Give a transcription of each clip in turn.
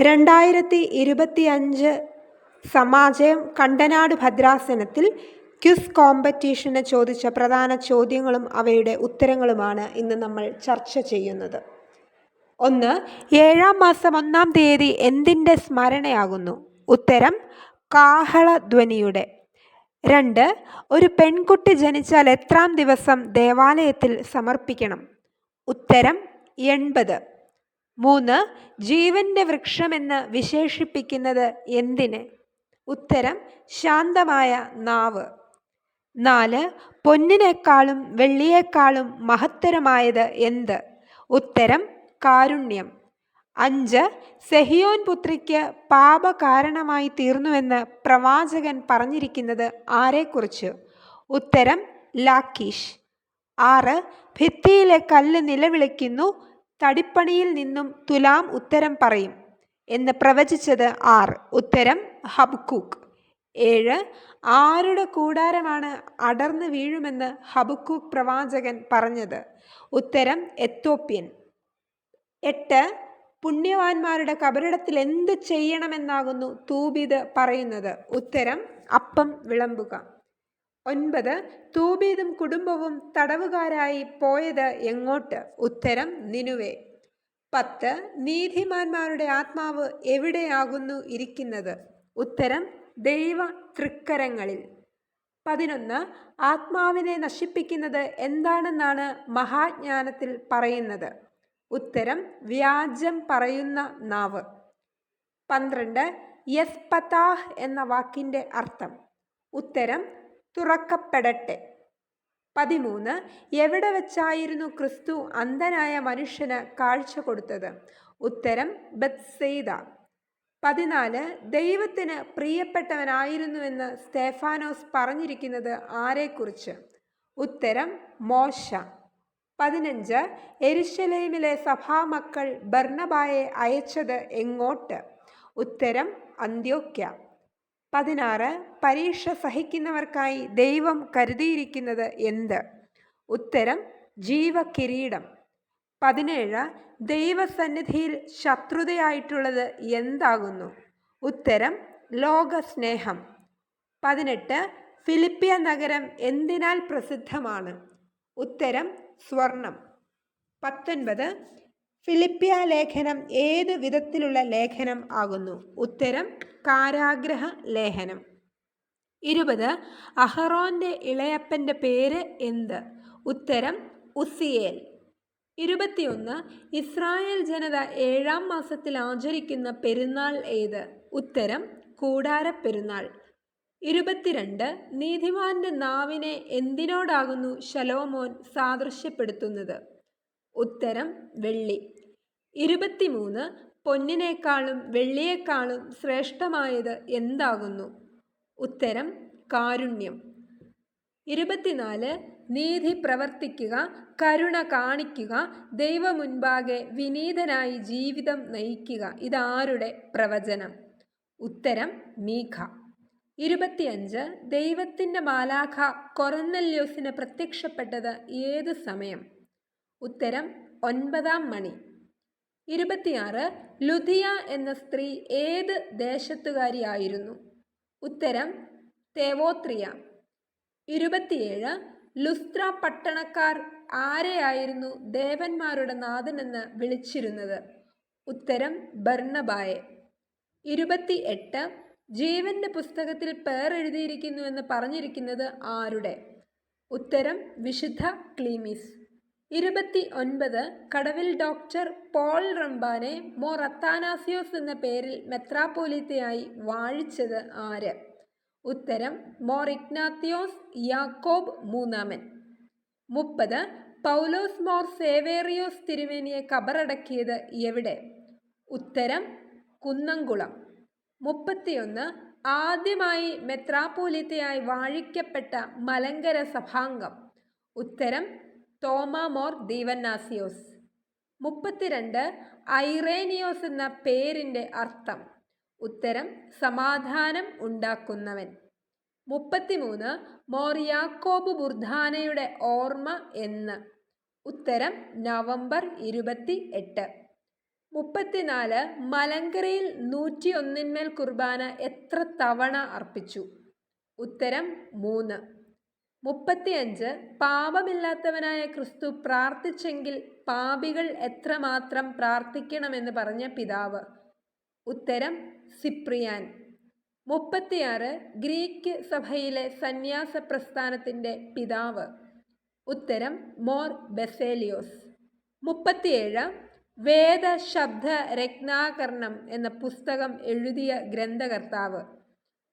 രണ്ടായിരത്തി ഇരുപത്തി അഞ്ച് സമാജയം കണ്ടനാട് ഭദ്രാസനത്തിൽ ക്വിസ് കോമ്പറ്റീഷന് ചോദിച്ച പ്രധാന ചോദ്യങ്ങളും അവയുടെ ഉത്തരങ്ങളുമാണ് ഇന്ന് നമ്മൾ ചർച്ച ചെയ്യുന്നത്. ഒന്ന് ഏഴാം മാസം ഒന്നാം തീയതി എന്തിന്റെ സ്മരണയാകുന്നു? ഉത്തരം കാഹളധ്വനിയുടെ. രണ്ട് ഒരു പെൺകുട്ടി ജനിച്ചാൽ എത്രാം ദിവസം ദേവാലയത്തിൽ സമർപ്പിക്കണം? ഉത്തരം എൺപത്. മൂന്ന് ജീവന്റെ വൃക്ഷമെന്ന് വിശേഷിപ്പിക്കുന്നത് എന്തിന്? ഉത്തരം ശാന്തമായ നാവ്. നാല് പൊന്നിനേക്കാളും വെള്ളിയേക്കാളും മഹത്തരമായത് എന്ത്? ഉത്തരം കാരുണ്യം. അഞ്ച് സെഹിയോൻ പുത്രിക്ക് പാപകാരണമായി തീർന്നുവെന്ന് പ്രവാചകൻ പറഞ്ഞിരിക്കുന്നത് ആരെക്കുറിച്ച്? ഉത്തരം ലാക്കീഷ്. ആറ് ഭിത്തിയിലെ കല്ല് നിലവിളിക്കുന്നു തടിപ്പണിയിൽ നിന്നും തുലാം ഉത്തരം പറയും എന്ന് പ്രവചിച്ചത് ആർ. ഉത്തരം ഹബ്കൂക്ക് ഏഴ്. ആരുടെ കൂടാരമാണ് അടർന്നു വീഴുമെന്ന് ഹബുക്കൂക്ക് പ്രവാചകൻ പറഞ്ഞത്? ഉത്തരം എത്തോപ്യൻ എട്ട്. പുണ്യവാന്മാരുടെ കബറിടത്തിൽ എന്ത് ചെയ്യണമെന്നാകുന്നു തൂബിത് പറയുന്നത്? ഉത്തരം അപ്പം വിളമ്പുക. ഒൻപത് തൂബീതും കുടുംബവും തടവുകാരായി പോയത് എങ്ങോട്ട്? ഉത്തരം നിനുവേ. പത്ത് നീതിമാന്മാരുടെ ആത്മാവ് എവിടെയാകുന്നു ഇരിക്കുന്നത്? ഉത്തരം ദൈവ തൃക്കരങ്ങളിൽ. പതിനൊന്ന് ആത്മാവിനെ നശിപ്പിക്കുന്നത് എന്താണെന്നാണ് മഹാജ്ഞാനത്തിൽ പറയുന്നത്? ഉത്തരം വ്യാജം പറയുന്ന നാവ്. പന്ത്രണ്ട് യസ് പതാഹ് എന്ന വാക്കിന്റെ അർത്ഥം. ഉത്തരം തുറക്കപ്പെടട്ടെ. പതിമൂന്ന്. എവിടെ വെച്ചായിരുന്നു ക്രിസ്തു അന്ധനായ മനുഷ്യന് കാഴ്ച കൊടുത്തത്? ഉത്തരം ബത്സെയ്ത പതിനാല്. ദൈവത്തിന് പ്രിയപ്പെട്ടവനായിരുന്നുവെന്ന് സ്റ്റേഫാനോസ് പറഞ്ഞിരിക്കുന്നത് ആരെക്കുറിച്ച്? ഉത്തരം മോശ. പതിനഞ്ച്. എരുശലേമിലെ സഭാമക്കൾ ബർണബായെ അയച്ചത് എങ്ങോട്ട്? ഉത്തരം അന്ത്യോക്യ. പതിനാറ് പരീക്ഷ സഹിക്കുന്നവർക്കായി ദൈവം കരുതിയിരിക്കുന്നത് എന്ത്? ഉത്തരം ജീവകിരീടം. പതിനേഴ് ദൈവസന്നിധിയിൽ ശത്രുതയായിട്ടുള്ളത് എന്താകുന്നു? ഉത്തരം ലോകസ്നേഹം. പതിനെട്ട് ഫിലിപ്പിയ നഗരം എന്തിനാൽ പ്രസിദ്ധമാണ്? ഉത്തരം സ്വർണം. പത്തൊൻപത് ഫിലിപ്പിയ ലേഖനം ഏത് വിധത്തിലുള്ള ലേഖനം ആകുന്നു? ഉത്തരം കാരാഗ്രഹ ലേഖനം. ഇരുപത് അഹറോന്റെ ഇളയപ്പന്റെ പേര് എന്ത്? ഉത്തരം ഉസിയേൽ. ഇരുപത്തിയൊന്ന് ഇസ്രായേൽ ജനത ഏഴാം മാസത്തിൽ ആചരിക്കുന്ന പെരുന്നാൾ ഏത്? ഉത്തരം കൂടാര പെരുന്നാൾ. ഇരുപത്തിരണ്ട് നീതിമാന്റെ നാവിനെ എന്തിനോടാകുന്നു ശലോമോൻ സാദൃശ്യപ്പെടുത്തുന്നത്? ഉത്തരം വെള്ളി. ഇരുപത്തിമൂന്ന് പൊന്നിനേക്കാളും വെള്ളിയേക്കാളും ശ്രേഷ്ഠമായത് എന്താകുന്നു? ഉത്തരം കാരുണ്യം. ഇരുപത്തിനാല് നീതി പ്രവർത്തിക്കുക കരുണ കാണിക്കുക ദൈവമുൻപാകെ വിനീതനായി ജീവിതം നയിക്കുക ഇതാരുടെ പ്രവചനം? ഉത്തരം മീഖ. ഇരുപത്തിയഞ്ച് ദൈവത്തിന്റെ മാലാഖ കൊറന്നല്യോസിന് പ്രത്യക്ഷപ്പെട്ടത് ഏത് സമയം? ഉത്തരം ഒൻപതാം മണി. ഇരുപത്തിയാറ് ലുധിയ എന്ന സ്ത്രീ ഏത് ദേശത്തുകാരിയായിരുന്നു? ഉത്തരം തേവോത്രിയ. ഇരുപത്തിയേഴ് ലുസ്ത്ര പട്ടണക്കാർ ആരെയായിരുന്നു ദേവന്മാരുടെ നാഥനെന്ന് വിളിച്ചിരുന്നത്? ഉത്തരം ബർണബായെ. ഇരുപത്തി എട്ട് ജീവന്റെ പുസ്തകത്തിൽ പേർ എഴുതിയിരിക്കുന്നുവെന്ന് പറഞ്ഞിരിക്കുന്നത് ആരുടെ? ഉത്തരം വിശുദ്ധ ക്ലീമിസ്. ഇരുപത്തി ഒൻപത് കടവിൽ ഡോക്ടർ പോൾ റംബാനെ മോർ അത്താനാസിയോസ് എന്ന പേരിൽ മെത്രാപ്പോലിത്തയായി വാഴിച്ചത് ആര്? ഉത്തരം മോർ ഇഗ്നാത്തിയോസ് യാക്കോബ് മൂന്നാമൻ. മുപ്പത് പൗലോസ് മോർ സേവേറിയോസ് തിരുവേനിയെ കബറടക്കിയത് എവിടെ? ഉത്തരം കുന്നംകുളം. മുപ്പത്തിയൊന്ന് ആദ്യമായി മെത്രാപ്പോലിത്തയായി വാഴിക്കപ്പെട്ട മലങ്കര സഭാംഗം. ഉത്തരം തോമാമോർ ദീവന്നാസിയോസ്. മുപ്പത്തിരണ്ട് ഐറേനിയോസ് എന്ന പേരിന്റെ അർത്ഥം. ഉത്തരം സമാധാനം ഉണ്ടാക്കുന്നവൻ. മുപ്പത്തിമൂന്ന് മോർ യാക്കോബ് ബുർധാനയുടെ ഓർമ്മ എന്ന്. ഉത്തരം നവംബർ ഇരുപത്തി എട്ട് മുപ്പത്തിനാല് മലങ്കരയിൽ നൂറ്റി ഒന്നിന്മേൽ കുർബാന എത്ര തവണ അർപ്പിച്ചു? ഉത്തരം മൂന്ന്. മുപ്പത്തിയഞ്ച് പാപമില്ലാത്തവനായ ക്രിസ്തു പ്രാർത്ഥിച്ചെങ്കിൽ പാപികൾ എത്രമാത്രം പ്രാർത്ഥിക്കണമെന്ന് പറഞ്ഞ പിതാവ്. ഉത്തരം സിപ്രിയാൻ. മുപ്പത്തിയാറ് ഗ്രീക്ക് സഭയിലെ സന്യാസ പ്രസ്ഥാനത്തിന്റെ പിതാവ്. ഉത്തരം മോർ ബെസേലിയോസ്. മുപ്പത്തിയേഴ് വേദ ശബ്ദ രത്നാകരണം എന്ന പുസ്തകം എഴുതിയ ഗ്രന്ഥകർത്താവ്.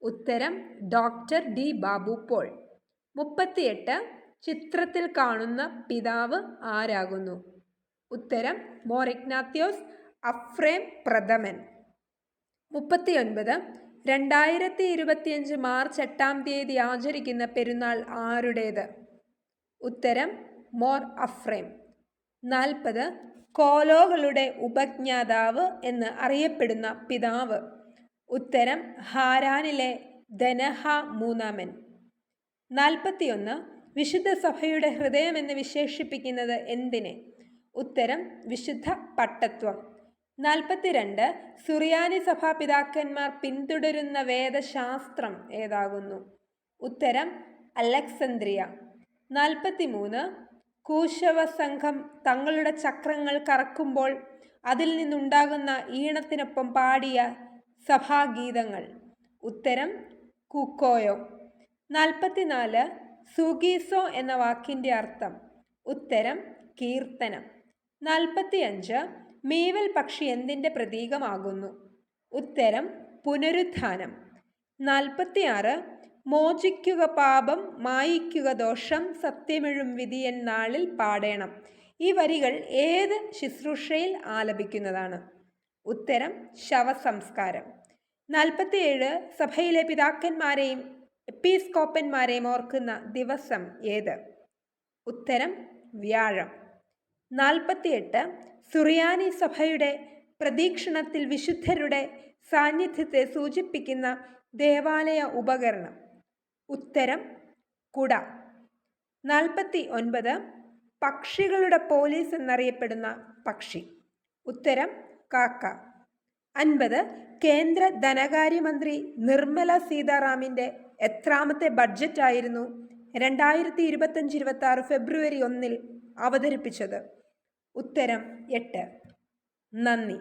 ഉത്തരം ഡോക്ടർ ഡി ബാബു പോൾ. മുപ്പത്തിയെട്ട് ചിത്രത്തിൽ കാണുന്ന പിതാവ് ആരാകുന്നു? ഉത്തരം മോറിഗ്നാത്യോസ് അഫ്രേം പ്രഥമൻ. മുപ്പത്തിയൊൻപത് രണ്ടായിരത്തി ഇരുപത്തിയഞ്ച് മാർച്ച് എട്ടാം തീയതി ആചരിക്കുന്ന പെരുന്നാൾ ആരുടേത്? ഉത്തരം മോർ അഫ്രേം. നാൽപ്പത് കോലോകളുടെ ഉപജ്ഞാതാവ് എന്ന് അറിയപ്പെടുന്ന പിതാവ്. ഉത്തരം ഹാരാനിലെ ധനഹ മൂന്നാമൻ. നാൽപ്പത്തിയൊന്ന് വിശുദ്ധ സഭയുടെ ഹൃദയം എന്ന് വിശേഷിപ്പിക്കുന്നത് എന്തിനെ? ഉത്തരം വിശുദ്ധ പട്ടത്വം നാൽപ്പത്തിരണ്ട് സുറിയാനി സഭാപിതാക്കന്മാർ പിന്തുടരുന്ന വേദശാസ്ത്രം ഏതാകുന്നു? ഉത്തരം അലക്സന്ദ്രിയ നാൽപ്പത്തിമൂന്ന് കൂശവ സംഘം തങ്ങളുടെ ചക്രങ്ങൾ കറക്കുമ്പോൾ അതിൽ നിന്നുണ്ടാകുന്ന ഈണത്തിനൊപ്പം പാടിയ സഭാഗീതങ്ങൾ. ഉത്തരം കുക്കോയോ. നാൽപ്പത്തിനാല് സുഗീസോ എന്ന വാക്കിന്റെ അർത്ഥം. ഉത്തരം കീർത്തനം. നാൽപ്പത്തിയഞ്ച് മീവൽ പക്ഷി എന്തിന്റെ പ്രതീകമാകുന്നു? ഉത്തരം പുനരുത്ഥാനം. നാൽപ്പത്തിയാറ് മോചിക്കുക പാപം മായിക്കുക ദോഷം സത്യമെഴും വിധിയൻ നാളിൽ പാടേണം. ഈ വരികൾ ഏത് ശുശ്രൂഷയിൽ ആലപിക്കുന്നതാണ്? ഉത്തരം ശവസംസ്കാരം. നാൽപ്പത്തിയേഴ് സഭയിലെ പിതാക്കന്മാരെയും എപ്പീസ്കോപ്പന്മാരെയും ഓർക്കുന്ന ദിവസം ഏത്? ഉത്തരം വ്യാഴം. നാൽപ്പത്തിയെട്ട് സുറിയാനി സഭയുടെ പ്രദീക്ഷണത്തിൽ വിശുദ്ധരുടെ സാന്നിധ്യത്തെ സൂചിപ്പിക്കുന്ന ദേവാലയ ഉപകരണം. ഉത്തരം കുട. നാൽപ്പത്തി ഒൻപത് പക്ഷികളുടെ പോലീസ് എന്നറിയപ്പെടുന്ന പക്ഷി. ഉത്തരം കാക്ക. അൻപത് കേന്ദ്ര ധനകാര്യമന്ത്രി നിർമ്മല സീതാറാമിന്റെ എത്രാമത്തെ ബഡ്ജറ്റായിരുന്നു രണ്ടായിരത്തി ഇരുപത്തഞ്ച് ഇരുപത്തി ആറ് ഫെബ്രുവരി ഒന്നിൽ അവതരിപ്പിച്ചത്? ഉത്തരം എട്ട്. നന്ദി.